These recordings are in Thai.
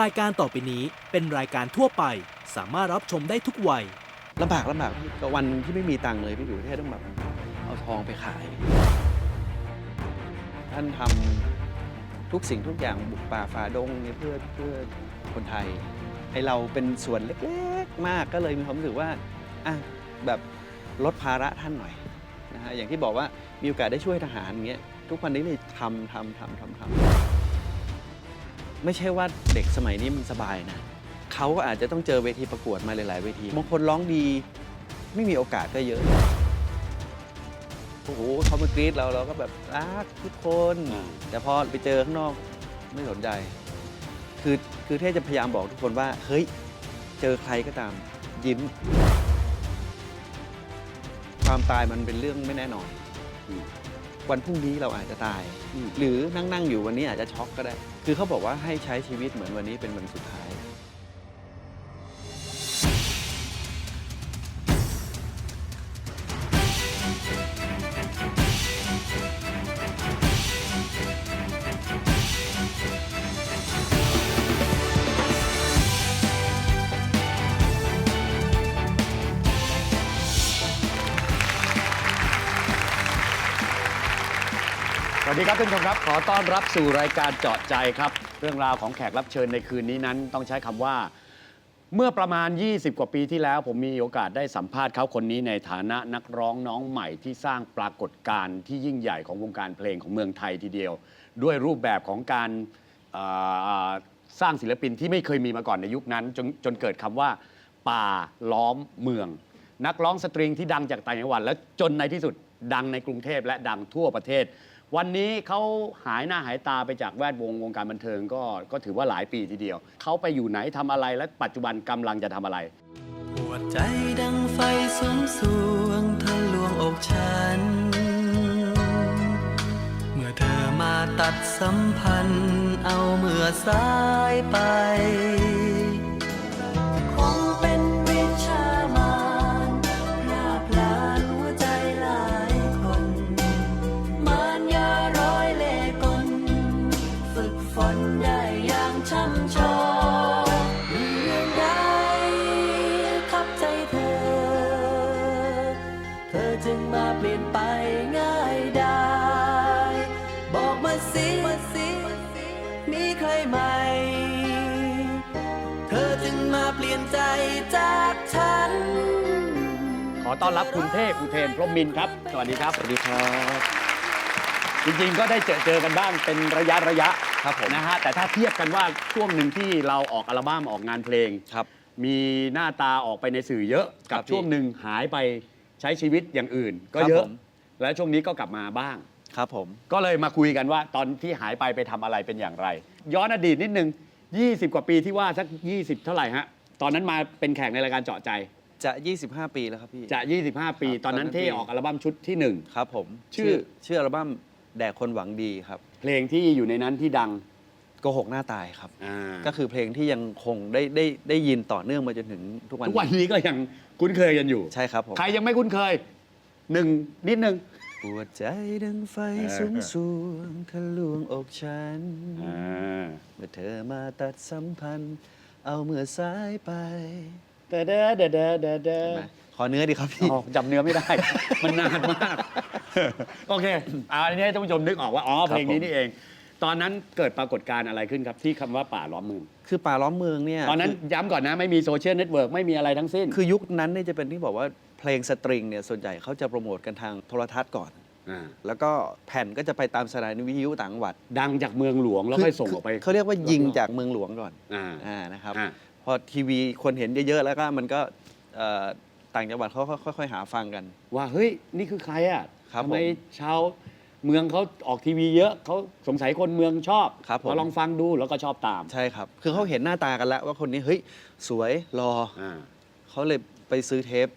รายการต่อไปนี้เป็นรายการทั่วไป สามารถรับชมได้ทุกวัย ลำบากลำบากพี่ก็วันที่ไม่มีตังค์เลยพี่อยู่แค่ต้องแบบเอาทองไปขาย ท่านทำทุกสิ่งทุกอย่างบุกป่าฝ่าดงเนี่ยเพื่อเพื่อคนไทยไอเราเป็นส่วนเล็กๆมากก็เลยมีความรู้สึกว่าอะแบบลดภาระท่านหน่อยนะฮะอย่างที่บอกว่ามีโอกาสได้ช่วยทหารอย่างเงี้ยทุกวันนี้เลยทำทำทำทำทำ ไม่ใช่ว่าเด็กสมัยนี้มันสบายนะเขาก็อาจจะต้องเจอเวทีประกวดมาหลาย ๆ เวทีบางคนร้องดี ไม่มีโอกาสก็เยอะโอ้โหเขามากรี๊ดเราเราก็แบบรักทุกคน แต่พอไปเจอข้างนอกไม่สนใจ คือคือเท่จะพยายามบอกทุกคนว่า เฮ้ย เจอใครก็ตามยิ้ม ความตายมันเป็นเรื่องไม่แน่นอนอืม วันพรุ่งนี้เราอาจจะตายอืมหรือนั่งนั่งๆอยู่วันนี้อาจจะช็อกก็ได้ คือเขาบอกว่าให้ใช้ชีวิตเหมือนวันนี้เป็นวันสุดท้าย วัสดีครับท่านผู้ชมครับ ขอต้อนรับสู่รายการเจาะใจครับ เรื่องราวของแขกรับเชิญในคืนนี้นั้นต้องใช้คำว่า เมื่อประมาณ 20 กว่าปีที่แล้ว ผมมีโอกาสได้สัมภาษณ์เขาคนนี้ในฐานะนักร้องน้องใหม่ที่สร้างปรากฏการณ์ที่ยิ่งใหญ่ของวงการเพลงของเมืองไทยทีเดียว ด้วยรูปแบบของการเอ่อสร้างศิลปินที่ไม่เคยมีมาก่อนในยุคนั้นจนจนเกิดคำว่า ป่าล้อมเมือง นักร้องสตริงที่ดังจากต่างจังหวัดและจนในที่สุดดังในกรุงเทพและดังทั่วประเทศ วันนี้เขาหายหน้าหายตาไปจากแวดวงวงการบันเทิงก็ก็ถือว่าหลายปีทีเดียว เขาไปอยู่ไหนทำอะไรและปัจจุบันกำลังจะทำอะไร หัวใจดังไฟสูงสวงทะลวงอกฉัน เมื่อเธอมาตัดสัมพันธ์ เอาเมื่อสายไป บอกมาสิมีใครไหมเธอจึงมาเปลี่ยนใจจากฉัน ขอต้อนรับคุณเทพอุเทนพรหมมินทร์ครับ สวัสดีครับ สวัสดีครับ จริงๆ ก็ได้เจอเจอกันบ้างเป็นระยะระยะครับผมนะฮะ แต่ถ้าเทียบกันว่าช่วงหนึ่งที่เราออกอัลบั้มออกงานเพลง ครับ มีหน้าตาออกไปในสื่อเยอะกับครับพี่ช่วงหนึ่งหายไปใช้ชีวิตอย่างอื่น ก็ครับเยอะผม และช่วงนี้ก็กลับมาบ้าง ครับผม ก็เลยมาคุยกันว่าตอนที่หายไปไปทำอะไรเป็นอย่างไร ย้อนอดีตนิดนึง 20 กว่าปีที่ว่าสัก 20 เท่าไหร่ฮะ ตอนนั้นมาเป็นแขกในรายการเจาะใจ จะ 25 ปีแล้วครับพี่ จะ 25 ปีครับตอนนั้นตอนนั้นที่พี่ออกอัลบั้มชุดที่หนึ่งครับผมชื่อ ชื่ออัลบั้มแด่คนหวังดีครับเพลงที่อยู่ในนั้นที่ดังโกหกหน้าตายครับ อ่าก็คือเพลงที่ยังคงได้ได้ได้ยินต่อเนื่องมาจนถึงทุกวันทุกวันนี้ก็ยังคุ้นเคยกันอยู่ ใช่ครับผม ใครยังไม่คุ้นเคยหนึ่งนิดนึงป วดใจดังไฟเออสูงสวงทะลวงอกฉัน อ่าเมื่อเธอมาตัดสัมพันธ์ เอาเมื่อสายไปเดอเดอเดอเดอเดอเดอเห็นไหมขอเนื้อดีครับพี่ อ๋อจำเนื้อไม่ได้ มันนานมาก โอเคเอาอันนี้ให้ท่านผู้ชมนึกออกว่า อ๋อครับเพลงนี้ผมนี่เอง ตอนนั้นเกิดปรากฏการณ์อะไรขึ้นครับ ที่คำว่าป่าล้อมเมืองคือป่าล้อมเมืองเนี่ยตอนนั้นคือย้ำก่อนนะ ไม่มีโซเชียลเน็ตเวิร์กไม่มีอะไรทั้งสิ้น คือยุคนั้นเนี่ยจะเป็นที่บอกว่า เพลงสตริงเนี่ยส่วนใหญ่เขาจะโปรโมทกันทางโทรทัศน์ก่อน อ่าแล้วก็แผ่นก็จะไปตามสถานีวิทยุต่างจังหวัดดังจากเมืองหลวงแล้วค่อยส่งออกไปเขาเรียกว่ายิงจากเมืองหลวงก่อนอ่า อ่านะครับ อ่า พอทีวีคนเห็นเยอะๆ แล้วก็มันก็เอ่อต่างจังหวัดเขาก็ค่อย ๆ หาฟังกัน ว่าเฮ้ยนี่คือใครอะครับทำไมผมชาวเมืองเขาออกทีวีเยอะเขาสงสัยคนเมืองชอบครับผมมาลองฟังดูแล้วก็ชอบตามใช่ครับ คือเขาเห็นหน้าตากันแล้วว่าคนนี้เฮ้ยสวยรออ่า เขาเลยไปซื้อเทป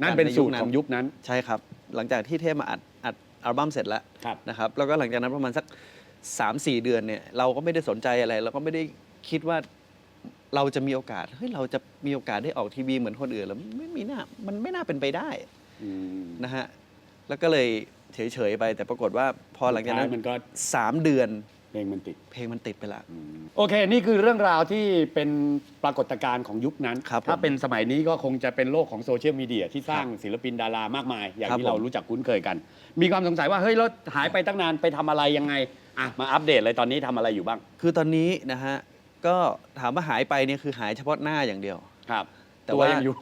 นั่นเป็นกัสูตรของยุคนั้น ใช่ครับ หลังจากที่เทปมาอัดอัดอัลบั้มเสร็จแล้วครับนะครับแล้วก็หลังจากนั้นประมาณสัก 3-4 เดือนเนี่ยเราก็ไม่ได้สนใจอะไร เราก็ไม่ได้คิดว่าเราจะมีโอกาสเฮ้ยเราจะมีโอกาสได้ออกทีวีเหมือนคนอื่นแล้วไม่มีหน้ามันไม่น่าเป็นไปได้อืมนะฮะแล้วก็เลยเฉยๆไปแต่ปรากฏว่าพอหลังจากนั้นสุดท้ยมันก็สามเดือน เพลงมันติด เพลงมันติดไปละ โอเค นี่คือเรื่องราวที่เป็นปรากฏการณ์ของยุคนั้น ครับถ้าผมเป็นสมัยนี้ก็คงจะเป็นโลกของโซเชียลมีเดียที่สร้างศิลปินดารามากมาย อย่างครับที่เราผมรู้จักคุ้นเคยกัน มีความสงสัยว่า เฮ้ยแล้วหายไปตั้งนานไปทำอะไรยังไง อะ มาอัปเดตเลยตอนนี้ทำอะไรอยู่บ้าง คือตอนนี้นะฮะ ก็ถามว่าหายไปเนี่ยคือหายเฉพาะหน้าอย่างเดียว ครับ แต่ตัวว่า ยังอยู่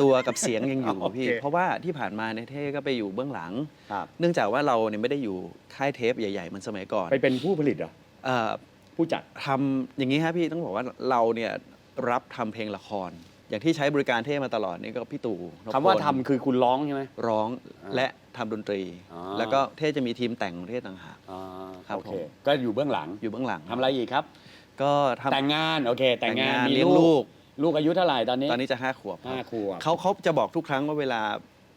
ตัวกับเสียงยังอยู่โอเคพี่เพราะว่าที่ผ่านมาเนี่ยเท่ก็ไปอยู่เบื้องหลัง ครับ เนื่องจากว่าเราเนี่ยไม่ได้อยู่ค่ายเทปใหญ่ๆเหมือนสมัยก่อนไปเป็นผู้ผลิตเหรอเอ่อผู้จัด ทำอย่างนี้ครับพี่ต้องบอกว่าเราเนี่ยรับทำเพลงละคร อย่างที่ใช้บริการเท่มาตลอดนี่ก็พี่ตู่นพคำว่าพลทำคือคุณร้องใช่ไหม ร้องอ่าและทำดนตรี อ๋อ แล้วก็เท่จะมีทีมแต่งของเท่ต่างหาก อ่าครับโอเคผม ก็อยู่เบื้องหลังอยู่เบื้องหลัง ทำอะไรอีกครับ ก็ทำแต่งงาน โอเค แต่งงานแต่งงานมีเลี้ยงลูลูกก ลูกอายุเท่าไหร่ตอนนี้ตอนนี้จะห้าขวบห้าขวบ เขาเขาจะบอกทุกครั้งว่าเวลา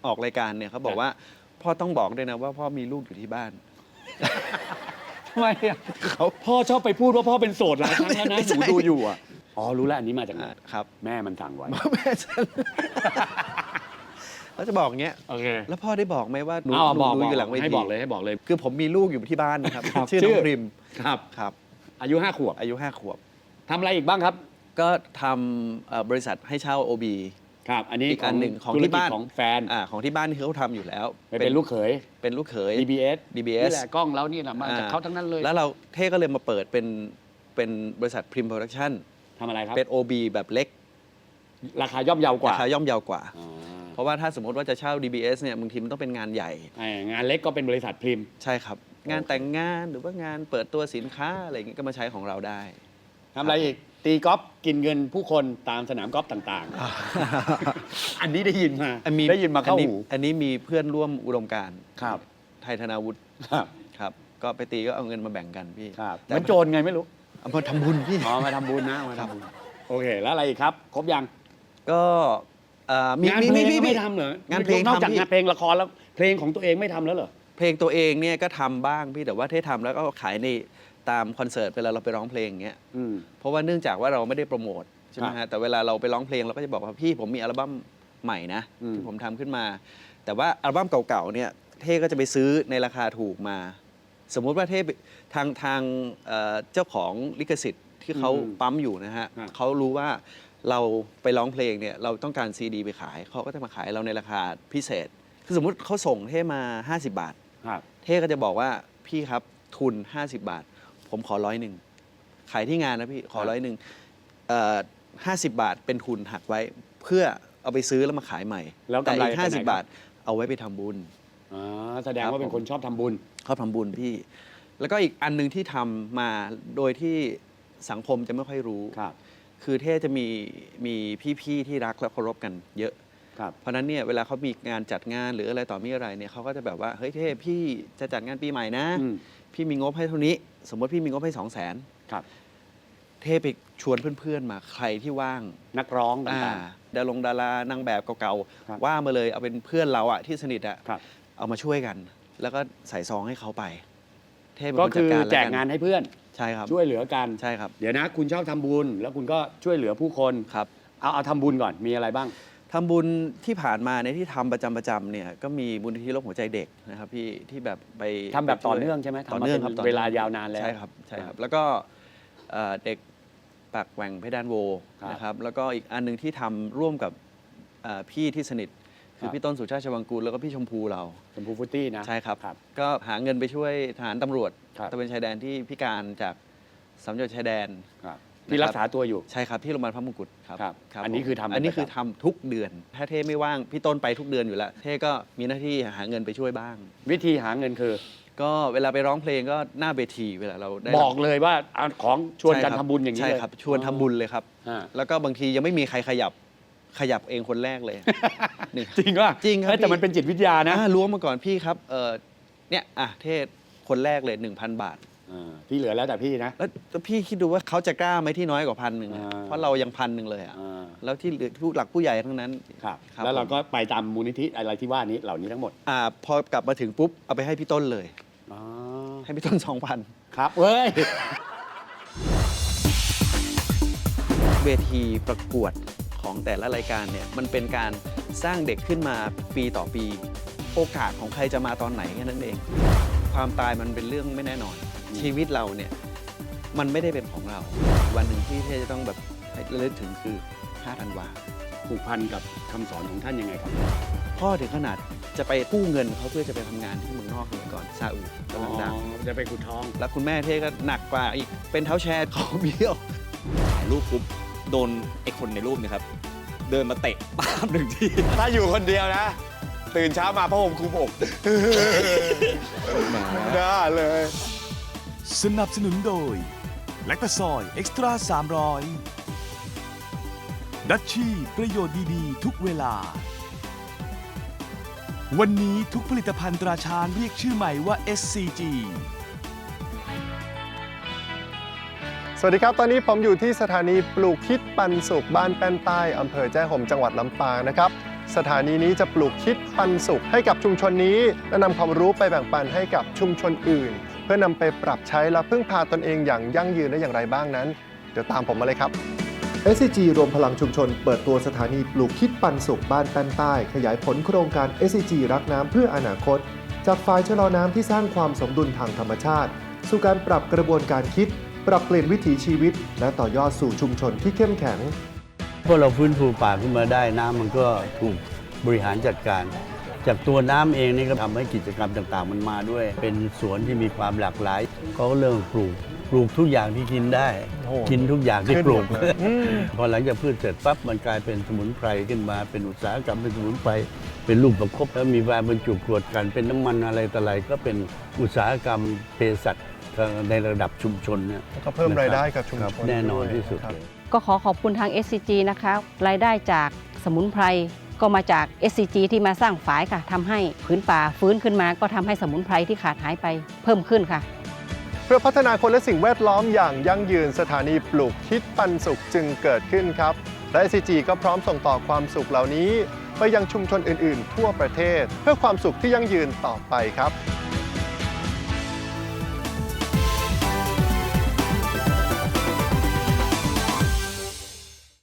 ออกรายการเนี่ยเขาบอกครับว่า พ่อต้องบอกด้วยนะว่าพ่อมีลูกอยู่ที่บ้าน ทำไมอะเขาพ่อชอบไปพูดว่าพ่อเป็นโสดหลายครั้งแล้วนะไม่หใช่นูดูอยู่อะอ๋อรู้แล้วอันนี้มาจากไหนอ่าครับ แม่มันสั่งไว้แม่ฉันเขาจะบอกอย่างเงี้ยโอเคแล้วพ่อได้บอกไหมว่าหนูเอาหนูบอกดูบอกอยู่หลังเวทีให้บอกเลยให้บอกเลย คือผมมีลูกอยู่ที่บ้านนะครับครับชื่อชื่น้อองพริมครับครับ อายุห้าขวบอายุห้าขวบทำอะไรอีกบ้างครับ ก็ทำเอ่อบริษัทให้เช่า OB ครับ อันนี้อีกอันหนึ่งของธุรที่กิจบ้านของแฟนอ่าของที่บ้านที่เขาทำอยู่แล้วไปเป็นลูกเขย เป็นลูกเขย DBS DBS นี่แหละกล้องแล้วนี่แหละมาจากอ่เขาทั้งนั้นเลยแล้วเราเท่ก็เลยมาเปิดเป็นเป็นบริษัทพริมโปรดักชั่นทำอะไรครับ เป็น OB แบบเล็กราคาย่อมเยาวกว่าราคาย่อมเยาวกว่า อ๋อเพราะว่าถ้าสมมติว่าจะเช่า DBS เนี่ยบางทีมันต้องเป็นงานใหญ่อ่างานเล็กก็เป็นบริษัทพริม ใช่ครับ งานแต่งงานหรือว่างานเปิดตัวสินค้าอะไรอย่างงี้ก็มาใช้ของเราได้ ทำอะไรอีก ตีกอล์ฟกินเงินผู้คนตามสนามกอล์ฟต่างๆ อันนี้ได้ยินมาอันมีได้ยินมาเข้าอัหูอันนี้มีเพื่อนร่วมอุดมการณ์ครับ ไทยธนาวุฒิครับครับ ก็ไปตีก็เอาเงินมาแบ่งกันพี่ครับแต่มันโจรไงไม่รู้เอามาทำบุญพี่ อ๋อมาทำบุญนะมาทำบุญโอเค แล้วอะไรอีกครับ ครบยังก็เอ่อมีงานมีเพลมีงมีก็มี ไม่ทำเหรองานเพลงนอกจากทำพี่ งานเพลงละครแล้ว เพลงของตัวเองไม่ทำแล้วเหรอ เพลงตัวเองเนี่ยก็ทำบ้างพี่แต่ว่าเท่ทำแล้วก็ขายใน ตามคอนเสิร์ตเวลาเราไปร้องเพลงอย่างเงี้ยอืม เพราะว่าเนื่องจากว่าเราไม่ได้โปรโมทใช่ไหมครัฮะบแต่เวลาเราไปร้องเพลงเราก็จะบอกว่าพี่ผมมีอัลบั้มใหม่นะอืม ที่ผมทำขึ้นมา แต่ว่าอัลบั้มเก่าๆเนี่ยเท่ก็จะไปซื้อในราคาถูกมา สมมุติว่าเท่ไปทางทางเอ่อเจ้าของลิขสิทธิ์ที่เขาปั๊มอยู่นะฮะครับเขารู้ว่าเราไปร้องเพลงเนี่ยเราต้องการซีดีไปขายเขาก็จะมาขายเราในราคาพิเศษคือสมมุติเขาส่งเท่มา 50 บาท ครับ เท่ก็จะบอกว่าพี่ครับทุน 50 บาท ผมขอร้อยหนึ่งขายที่งานนะพี่ขอร้อยหนึ่งห้าสิบบาทเป็นทุนหักไว้เพื่อเอาไปซื้อแล้วมาขายใหม่ แล้วแต่กำไรอีกไปห้าไหนสิครับบาทเอาไว้ไปทำบุญอ่าแสดงครับว่าเป็นผมคนชอบทำบุญเขาทำบุญพี่ แล้วก็อีกอันหนึงที่ทำมาโดยที่สังคมจะไม่ค่อยรู้ครับ คือเท่จะมีมีพี่ๆที่รักและเคารพกันเยอะครับเพราะฉะนั้นเนี่ยเวลาเขามีงานจัดงานหรืออะไรต่อมีอะไรเนี่ยเขาก็จะแบบว่าเฮ้ยเท่พี่จะจัดงานปีใหม่นะอืมพี่มีงบให้เท่านี้ สมมติพี่มีงบให้สองแสนครับ เท่ไปชวนเพื่อนๆมาใครที่ว่างนักร้องอ่าต่าง ดารางดารานางแบบเก่าครับ ๆว่ามาเลยเอาเป็นเพื่อนเราอะที่สนิทอะๆครับ เอามาช่วยกัน แล้วก็ใส่ซองให้เขาไป เท่เป็นก็คนจัคืดอการล้วแจกงานให้เพื่อนใช่ครับช่วยเหลือกัน ใช่ครับเดี๋ยวนะ คุณชอบทำบุญ แล้วคุณก็ช่วยเหลือผู้คน ครับ เอาเอาทำบุญก่อนมีอะไรบ้าง ทำบุญที่ผ่านมาในยที่ทำประจำประจำเนี่ยก็มีบุญที่โรคหัวใจเด็กนะครับพี่ที่แบบไปทำแบบไปช่วยต่อเนื่องใช่ไหมต่อทำมาเนื่องเป็นครับต่อเวนื่องลายาวนานแล้ว ใช่ครับใช่ครับ แล้วก็เอ่อเด็กปากแหว่งเพดานโวครับ นะครับแล้วก็อีกอันหนึงที่ทำร่วมกับเอ่อพี่ที่สนิท คืคอรับพี่ต้นสุชาติชวังกูลแล้วก็พี่ชมพูเรา ชมพูฟุตตี้นะ ใช่ครับ ครับก็หาเงินไปช่วยทหารตำรวจครับตะเวนชายแดนที่พิการจากสามจังหวัดชายแดน ครับ ที่รักษาตัวอยู่ ใช่ครับที่โรงพยาบาลพระมงกุฎครับครับครับอันนี้ผมคือทำอันนี้เป็นประจำคือทำทุกเดือน ถ้าเท่ไม่ว่างพี่ต้นไปทุกเดือนอยู่แล้วเท่ก็มีหน้าที่หาเงินไปช่วยบ้าง วิธีหาเงินคือ ก็เวลาไปร้องเพลงก็หน้าเวทีเวลาเราได้บอกเลยว่าเอาของชวนกันใช่ครับทำบุญอย่างนี้ใช่เลยครับชวนทำบุญเลยครับ อ่า แล้วก็บางทียังไม่มีใครขยับขยับเองคนแรกเลย นี่ จริงว่าจริงครับแต่พี่มันเป็นจิตวิทยานะ อ่าล้วงมาก่อนพี่ครับเออเนี่ยอะเทศคนแรกเลย 1,000 บาท อ่าที่เหลือแล้วแต่พี่นะ แล้วแล้วพี่คิดดูว่าเขาจะกล้าไหมที่น้อยกว่าพันหนึ่งอะอ่า เพราะเรายังพันหนึ่งเลยอะอ่าแล้วที่เหลือผู้หลักผู้ใหญ่ทั้งนั้น ครับ ครับ แล้วเราผมก็ไปตามมูลนิธิอะไรที่ว่านี้เหล่านี้ทั้งหมดอ่าพอกลับมาถึงปุ๊บเอาไปให้พี่ต้นเลย อ๋อให้พี่ต้น2,000ครับเว้ย เวทีประกวดของแต่ละรายการเนี่ยมันเป็นการสร้างเด็กขึ้นมาปีต่อปี โอกาสของใครจะมาตอนไหนแค่นั้นเอง ความตายมันเป็นเรื่องไม่แน่นอน ชีวิตเราเนี่ยมันไม่ได้เป็นของเรา วันหนึ่งที่เท่จะต้องแบบให้ระลึกถึงคือ5ธันวาผูกพันกับคำสอนของท่านยังไงครับ พ่อถึงขนาดจะไปกู้เงินเขาเพื่อจะไปทำงานที่เมืองนอกสมัยก่อนซาอุกำลังดังจะไปขุดทอง แล้วคุณแม่เท่ก็หนักกว่าอีกเป็นเท้าแชร์ของเบี้ยวถ่ายรูปปุ๊บโดนไอ้คนในรูปเนี่ยครับ เดินมาเตะปามหนึ่งทีถ้าอยู่คนเดียวนะ ตื่นเช้ามาผ้าห่มคลุมอกน่าเลย สนับสนุนโดย แลคตาซอยเอ็กซ์ตร้า300 ดัชชี่ประโยชน์ดีๆ ทุกเวลา วันนี้ทุกผลิตภัณฑ์ตราช้างเรียกชื่อใหม่ว่า SCG สวัสดีครับ ตอนนี้ผมอยู่ที่สถานีปลูกคิดปันสุขบ้านแป้นใต้อำเภอแจ้ห่มจังหวัดลำปางนะครับ สถานีนี้จะปลูกคิดปันสุขให้กับชุมชนนี้ และนำความรู้ไปแบ่งปันให้กับชุมชนอื่น พื่อนำไปปรับใช้และพึ่งพาตนเองอย่างยั่งยืนได้อย่างไรบ้างนั้น เดี๋ยวตามผมมาเลยครับ SCG รวมพลังชุมชน เปิดตัวสถานีปลูกคิดปันสุขบ้านแป้นใต้ ขยายผลโครงการ SCG รักน้ำเพื่ออนาคต จากฝ่ายชะลอน้ำที่สร้างความสมดุลทางธรรมชาติ สู่การปรับกระบวนการคิด ปรับเปลี่ยนวิถีชีวิต และต่อยอดสู่ชุมชนที่เข้มแข็งพอเราฟื้นฟูป่าขึ้นมาได้น้ำมันก็ถูกบริหารจัดการ จากตัวน้ำเองนี่ก็ทำให้กิจกรรมต่างๆ มันมาด้วย เป็นสวนที่มีความหลากหลายเขาก็เริ่มปลูกปลูกทุกอย่างที่กินได้โอ้กินทุกอย่างที่ปลูกขึ้นหมดเลยอืมพอหลังจากพืชเสร็จปั๊บมันกลายเป็นสมุนไพรขึ้นมาเป็นอุตสาหกรรมเป็นสมุนไพรเป็นลูกประคบแล้วมีการบรรจุกรวดกันเป็นน้ำมันอะไรต่ออะไรก็เป็นอุตสาหกรรมเภสัชในระดับชุมชนเนี่ยแล้วก็เพิ่มรายได้กับชุมครับชนแน่นอนด้วยที่สุดครับเลยก็ขอขอบคุณทาง SCG นะคะรายได้จากสมุนไพร ก็มาจาก SCG ที่มาสร้างฝายค่ะทำให้พื้นป่าฟื้นขึ้นมา ก็ทำให้สมุนไพรที่ขาดหายไปเพิ่มขึ้นค่ะ เพื่อพัฒนาคนและสิ่งแวดล้อมอย่างยั่งยืนสถานีปลูกคิดปันสุขจึงเกิดขึ้นครับ และ SCG ก็พร้อมส่งต่อความสุขเหล่านี้ ไปยังชุมชนอื่น ๆ ทั่วประเทศ เพื่อความสุขที่ยั่งยืนต่อไปครับ